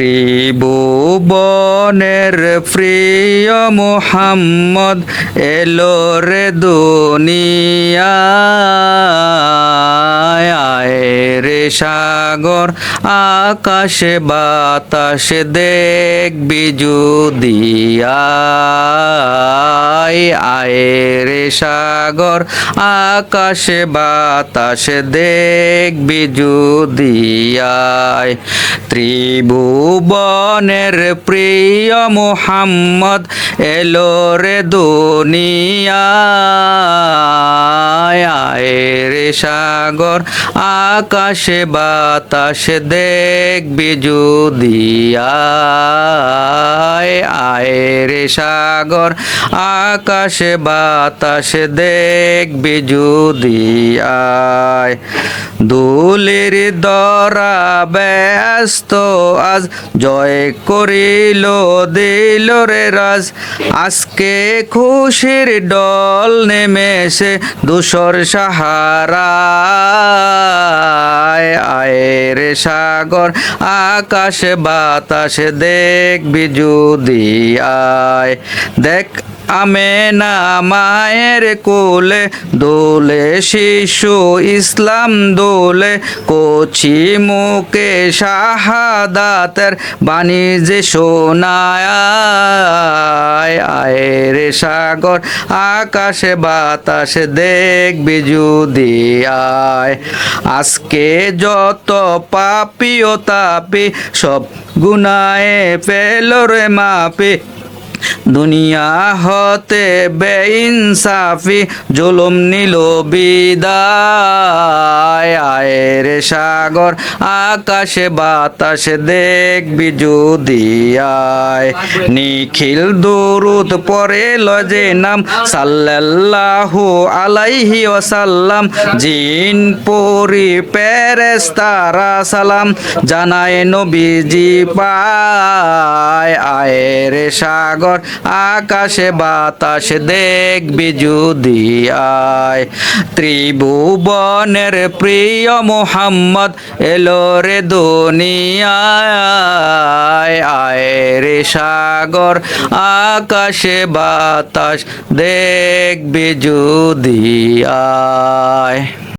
ত্রিভুবনের প্রিয় মোহাম্মদ এলো রে দুনিয়ায়। আয় রে সাগর আকাশে বাতাসে দেখবি যুদিয়ায় আয় সাগর আকাশে বাতাসে দেখবি যুদিয়ায়। ত্রিভুবনের প্রিয় মোহাম্মদ এলো রে দুনিয়ায়। আয় রে সাগর, আকাশে বাতাসে দেখবি যুদিয়ায় আয়। রে সাগর, আকাশে বাতাসে দেখবি যুদিয়ায় দুলির দরা ব্যস্ত আজ, জয় করিল, দিল রে রাজ। আজকে খুশির ডল নেমেছে দুসর সাহারায় আয় রে সাগর আকাশ বাতাসে দেখবি যদি আয় দেখ আমেনা মায়ের কোলে, দোলে শিশু ইসলাম দোলে, কচি মুকে শাহাদাতের বাণিজ্যে সোনায় আয় রে সাগর, আকাশে বাতাসে দেখবি যদি আয়। আজকে যত পাপি ও তাপি, সব গুনায়ে ফেল রে মাপি। দুনিয়া হতে বেইনসাফি জুলুম নিল রে সাগর, আকাশে বাতাসে দেখবি যদি আয় নিখিল দুরুদ পরে লজে নাম, সাল্লাল্লাহু আলাইহি ওয়াসাল্লাম। জিন, পরি পেরেস্তারা সালাম জানায় নবীজি পায়। আয় রে সাগর, আকাশে বাতাসে দেখবি যদি আয় ত্রিভুবনের প্রিয় মোহাম্মদ এলো রে দুনিয়ায় আয় রে সাগর আকাশে বাতাস দেখবি যদি আয়।